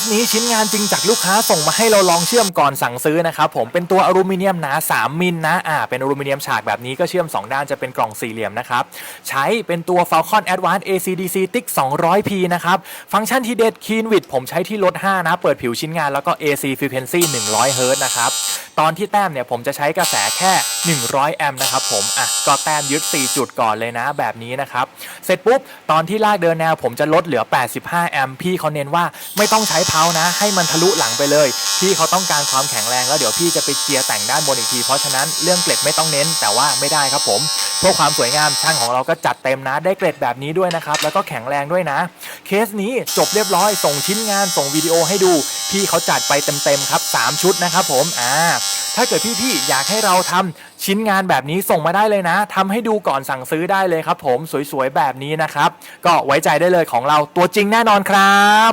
สนี้ชิ้นงานจริงจากลูกค้าส่งมาให้เราลองเชื่อมก่อนสั่งซื้อนะครับผมเป็นตัวอลูมิเนียมหนา3มิลนะอ่าเป็นอลูมิเนียมฉากแบบนี้ก็เชื่อม 2 ด้านจะเป็นกล่องสี่เหลี่ยมนะครับใช้เป็นตัว Falcon Advanced ACDC TIC 200P นะครับฟังก์ชันที่เด็ดคีนวิดผมใช้ที่ลด5นะเปิดผิวชิ้นงานแล้วก็ AC Frequency 100 Hz นะครับตอนที่แต้มเนี่ยผมจะใช้กระแสแค่ 100 แอมป์นะครับผมอะก็แต้มยึด 4 จุดก่อนเลยนะแบบนี้นะครับ เสร็จปุ๊บ ตอนที่ลากเดินแนวผมจะลดเหลือ 85 แอมป์พี่เขาเน้นว่าไม่ต้องใช้เพานะ ให้มันทะลุหลังไปเลย พี่เขาต้องการความแข็งแรงแล้วเดี๋ยวพี่จะไปเจียร์แต่งด้านบนอีกที เพราะฉะนั้นเรื่องเกล็ดไม่ต้องเน้นแต่ว่าไม่ได้ครับผม เพื่อความสวยงามช่างของเราก็จัดเต็มนะ ได้เกล็ดแบบนี้ด้วยนะครับ แล้วก็แข็งแรงด้วยนะ เคสนี้จบเรียบร้อย ส่งชิ้นงานส่งวิดีโอให้ดู พี่เขาจัดไปเต็มๆครับ 3 ชุดนะครับผมอ่าถ้าเกิดพี่ๆอยากให้เราทำชิ้นงานแบบนี้ส่งมาได้เลยนะทำให้ดูก่อนสั่งซื้อได้เลยครับ ผมสวยๆแบบนี้นะครับ ก็ไว้ใจได้เลยของเราตัวจริงแน่นอนครับ